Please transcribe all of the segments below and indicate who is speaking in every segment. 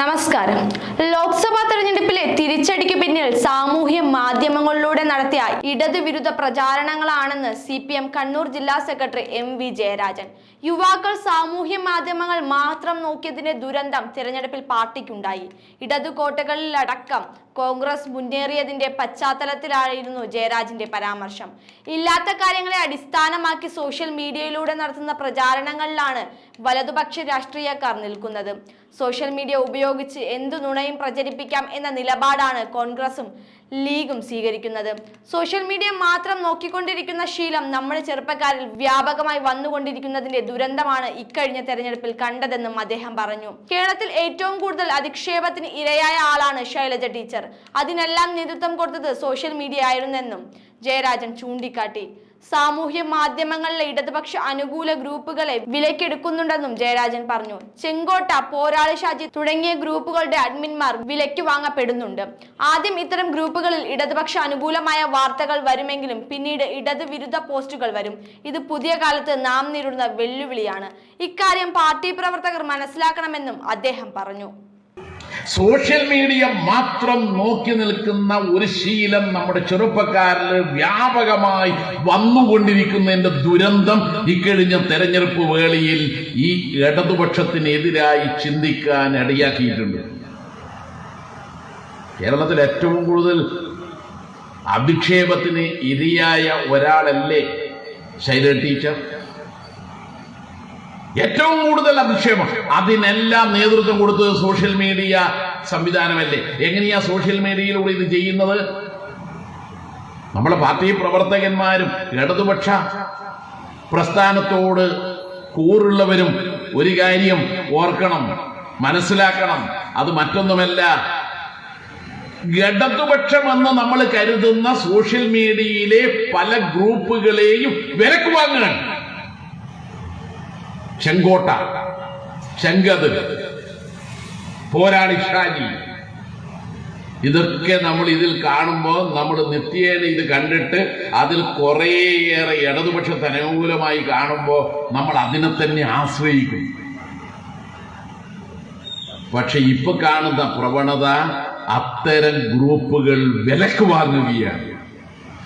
Speaker 1: നമസ്കാരം. ലോക്സഭാ തെരഞ്ഞെടുപ്പിലെ തിരിച്ചടിക്ക് പിന്നിൽ സാമൂഹ്യ മാധ്യമങ്ങളിലൂടെ നടത്തിയ ഇടതുവിരുദ്ധ പ്രചാരണങ്ങളാണെന്ന് സി പി എം കണ്ണൂർ ജില്ലാ സെക്രട്ടറി എം വി ജയരാജൻ. യുവാക്കൾ സാമൂഹ്യ മാധ്യമങ്ങൾ മാത്രം നോക്കിയതിന്റെ ദുരന്തം തിരഞ്ഞെടുപ്പിൽ പാർട്ടിക്കുണ്ടായി. ഇടതു കോട്ടകളിലടക്കം കോൺഗ്രസ് മുന്നേറിയതിന്റെ പശ്ചാത്തലത്തിലായിരുന്നു ജയരാജന്റെ പരാമർശം. ഇല്ലാത്ത കാര്യങ്ങളെ അടിസ്ഥാനമാക്കി സോഷ്യൽ മീഡിയയിലൂടെ നടത്തുന്ന പ്രചാരണങ്ങളിലാണ് വലതുപക്ഷ രാഷ്ട്രീയക്കാർ നിൽക്കുന്നത്. സോഷ്യൽ മീഡിയ ഉപയോഗിച്ച് എന്തു നുണയും പ്രചരിപ്പിക്കാം എന്ന നിലപാടാണ് കോൺഗ്രസും ലീഗും സ്വീകരിക്കുന്നത്. സോഷ്യൽ മീഡിയ മാത്രം നോക്കിക്കൊണ്ടിരിക്കുന്ന ശീലം നമ്മുടെ ചെറുപ്പക്കാരിൽ വ്യാപകമായി വന്നുകൊണ്ടിരിക്കുന്നതിന്റെ ദുരന്തമാണ് ഇക്കഴിഞ്ഞ തെരഞ്ഞെടുപ്പിൽ കണ്ടതെന്നും അദ്ദേഹം പറഞ്ഞു. കേരളത്തിൽ ഏറ്റവും കൂടുതൽ അധിക്ഷേപത്തിന് ഇരയായ ആളാണ് ശൈലജ ടീച്ചർ. അതിനെല്ലാം നേതൃത്വം കൊടുത്തത് സോഷ്യൽ മീഡിയ ആയിരുന്നെന്നും ജയരാജൻ ചൂണ്ടിക്കാട്ടി. സാമൂഹ്യ മാധ്യമങ്ങളിലെ ഇടതുപക്ഷ അനുകൂല ഗ്രൂപ്പുകളെ വിലക്കെടുക്കുന്നുണ്ടെന്നും ജയരാജൻ പറഞ്ഞു. ചെങ്കോട്ട പോരാളി ഷാജി തുടങ്ങിയ ഗ്രൂപ്പുകളുടെ അഡ്മിന്മാർ വിലയ്ക്ക് വാങ്ങപ്പെടുന്നുണ്ട്. ആദ്യം ഇത്തരം ഗ്രൂപ്പുകളിൽ ഇടതുപക്ഷ അനുകൂലമായ വാർത്തകൾ വരുമെങ്കിലും പിന്നീട് ഇടത് വിരുദ്ധ പോസ്റ്റുകൾ വരും. ഇത് പുതിയ കാലത്ത് നാം നേരിടുന്ന വെല്ലുവിളിയാണ്. ഇക്കാര്യം പാർട്ടി പ്രവർത്തകർ മനസ്സിലാക്കണമെന്നും അദ്ദേഹം പറഞ്ഞു.
Speaker 2: സോഷ്യൽ മീഡിയ മാത്രം നോക്കി നിൽക്കുന്ന ഒരു ശീലം നമ്മുടെ ചെറുപ്പക്കാരിൽ വ്യാപകമായി വന്നുകൊണ്ടിരിക്കുന്നതിന്റെ ദുരന്തം ഇക്കഴിഞ്ഞ തെരഞ്ഞെടുപ്പ് വേളയിൽ ഈ ഇടതുപക്ഷത്തിനെതിരായി ചിന്തിക്കാൻ ഇടയാക്കിയിട്ടുണ്ട്. കേരളത്തിൽ ഏറ്റവും കൂടുതൽ അഭിക്ഷേപത്തിന് ഇരയായ ഒരാളല്ലേ ശൈല ടീച്ചർ? ഏറ്റവും കൂടുതൽ അധിക്ഷേപം. അതിനെല്ലാം നേതൃത്വം കൊടുത്തത് സോഷ്യൽ മീഡിയ സംവിധാനമല്ലേ? എങ്ങനെയാ സോഷ്യൽ മീഡിയയിലൂടെ ഇത് ചെയ്യുന്നത്? നമ്മളെ പാർട്ടി പ്രവർത്തകന്മാരും ഇടതുപക്ഷ പ്രസ്ഥാനത്തോട് കൂറുള്ളവരും ഒരു കാര്യം ഓർക്കണം മനസ്സിലാക്കണം. അത് മറ്റൊന്നുമല്ല. ഇടതുപക്ഷമെന്ന് നമ്മൾ കരുതുന്ന സോഷ്യൽ മീഡിയയിലെ പല ഗ്രൂപ്പുകളെയും വിലക്ക് വാങ്ങുകയാണ്. ചെങ്കോട്ട ചെങ്കത് പോരാളി ഷാജി. ഇതൊക്കെ നമ്മൾ ഇതിൽ കാണുമ്പോൾ നമ്മൾ നിത്യേന ഇത് കണ്ടിട്ട് അതിൽ കുറേയേറെ ഇടതുപക്ഷത്തെ അനുകൂലമായി കാണുമ്പോൾ നമ്മൾ അതിനെ തന്നെ ആശ്രയിക്കും. പക്ഷെ ഇപ്പൊ കാണുന്ന പ്രവണത അത്തരം ഗ്രൂപ്പുകൾ വിലക്ക് വാങ്ങുകയാണ്.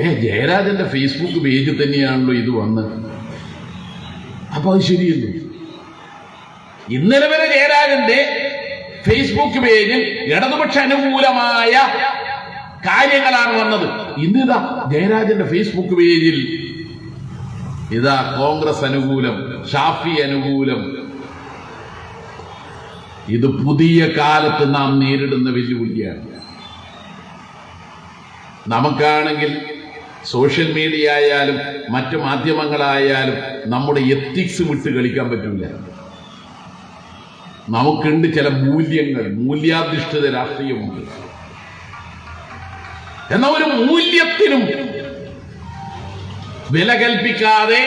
Speaker 2: ഏ ജയരാജന്റെ ഫേസ്ബുക്ക് പേജിൽ തന്നെയാണല്ലോ ഇത് വന്ന് അപ്പോൾ അത് ശരിയല്ലേ? ഇന്നലെ വരെ ജയരാജന്റെ ഫേസ്ബുക്ക് പേജിൽ ഇടതുപക്ഷ അനുകൂലമായ കാര്യങ്ങളാണ് വന്നത്. ഇന്നിതാ ജയരാജന്റെ ഫേസ്ബുക്ക് പേജിൽ ഇതാ കോൺഗ്രസ് അനുകൂലം ഷാഫി അനുകൂലം. ഇത് പുതിയ കാലത്ത് നാം നേരിടുന്ന വെല്ലുവിളിയാണ്. നമുക്കാണെങ്കിൽ സോഷ്യൽ മീഡിയ ആയാലും മറ്റു മാധ്യമങ്ങളായാലും നമ്മുടെ എത്തിക്സ് വിട്ട് കളിക്കാൻ പറ്റില്ല നമുക്കുണ്ട് ചില മൂല്യങ്ങൾ മൂല്യാധിഷ്ഠിത രാഷ്ട്രീയമുണ്ട്. എന്ന ഒരു മൂല്യത്തിനും വില കൽപ്പിക്കാതെ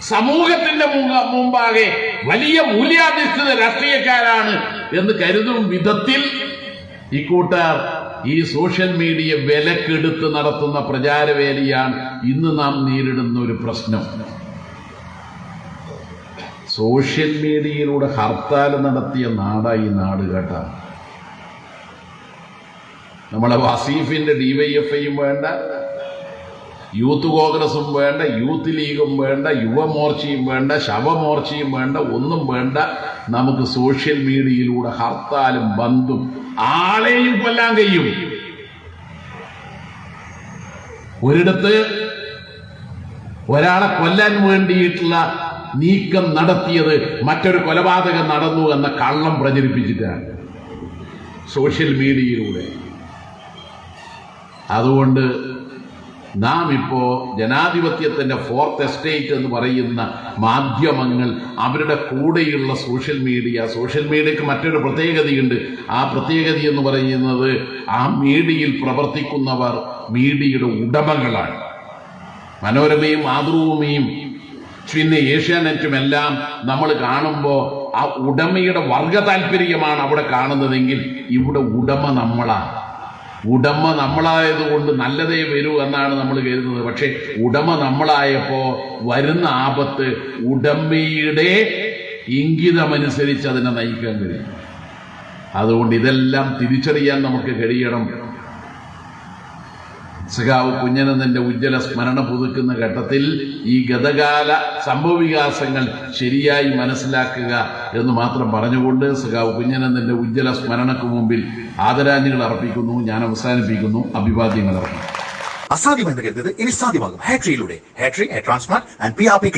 Speaker 2: സമൂഹത്തിന്റെ മുമ്പാകെ വലിയ മൂല്യാധിഷ്ഠിത രാഷ്ട്രീയക്കാരാണ് എന്ന് കരുതും വിധത്തിൽ ഇക്കൂട്ടർ ഈ സോഷ്യൽ മീഡിയ വിലക്കെടുത്ത് നടത്തുന്ന പ്രചാരവേലിയാണ് ഇന്ന് നാം നേരിടുന്ന ഒരു പ്രശ്നം. സോഷ്യൽ മീഡിയയിലൂടെ ഹർത്താൽ നടത്തിയ നാടായി നാട് കേട്ട. നമ്മളെ വസീഫിന്റെ ഡിവൈഎഫ്ഐയും വേണ്ട യൂത്ത് കോൺഗ്രസും വേണ്ട യൂത്ത് ലീഗും വേണ്ട യുവമോർച്ചയും വേണ്ട ശവമോർച്ചയും വേണ്ട ഒന്നും വേണ്ട. നമുക്ക് സോഷ്യൽ മീഡിയയിലൂടെ ഹർത്താലും ബന്ധും ആളെയും കൊല്ലാൻ കഴിയും. ഒരിടത്ത് ഒരാളെ കൊല്ലാൻ വേണ്ടിയിട്ടുള്ള നീക്കം നടത്തിയത് മറ്റൊരു കൊലപാതകം നടന്നു എന്ന കള്ളം പ്രചരിപ്പിച്ചിട്ടാണ് സോഷ്യൽ മീഡിയയിലൂടെ. അതുകൊണ്ട് നാം ഇപ്പോ ജനാധിപത്യത്തിന്റെ ഫോർത്ത് എസ്റ്റേറ്റ് എന്ന് പറയുന്ന മാധ്യമങ്ങൾ അവരുടെ കൂടെയുള്ള സോഷ്യൽ മീഡിയ സോഷ്യൽ മീഡിയക്ക് മറ്റൊരു പ്രത്യേകതയുണ്ട്. ആ പ്രത്യേകത എന്ന് പറയുന്നത് ആ മീഡിയയിൽ പ്രവർത്തിക്കുന്നവർ മീഡിയയുടെ ഉടമകളാണ്. മനോരമയും മാതൃഭൂമിയും പിന്നെ ഏഷ്യാനെറ്റും എല്ലാം നമ്മൾ കാണുമ്പോൾ ആ ഉടമയുടെ വർഗ താല്പര്യമാണ് അവിടെ കാണുന്നതെങ്കിൽ ഇവിടെ ഉടമ നമ്മളാണ്. ഉടമ നമ്മളായതുകൊണ്ട് നല്ലതേ വരൂ എന്നാണ് നമ്മൾ കരുതുന്നത്. പക്ഷേ ഉടമ നമ്മളായപ്പോൾ വരുന്ന ആപത്ത് ഉടമയുടെ ഇംഗിതമനുസരിച്ച് അതിനെ നയിക്കാൻ കഴിയും. അതുകൊണ്ട് ഇതെല്ലാം തിരിച്ചറിയാൻ നമുക്ക് കഴിയണം. സഖാവ് കുഞ്ഞനന്ദന്റെ ഉജ്ജ്വല സ്മരണ പുതുക്കുന്ന ഘട്ടത്തിൽ ഈ ഗതകാല സംഭവവികാസങ്ങൾ ശരിയായി മനസ്സിലാക്കുക എന്ന് മാത്രം പറഞ്ഞുകൊണ്ട് സഖാവ് കുഞ്ഞനന്ദന്റെ ഉജ്ജ്വല സ്മരണക്ക് മുമ്പിൽ ആദരാഞ്ജലികൾ അർപ്പിക്കുന്നു ഞാൻ അവസാനിപ്പിക്കുന്നു അഭിവാദ്യങ്ങൾ അർപ്പിക്കുന്നു.
Speaker 3: അസാധ്യമെന്ന് കരുതത് ഇനി സാധ്യമാകും. ഹാട്രിയിലൂടെ ഹാട്രി head transplant and P R P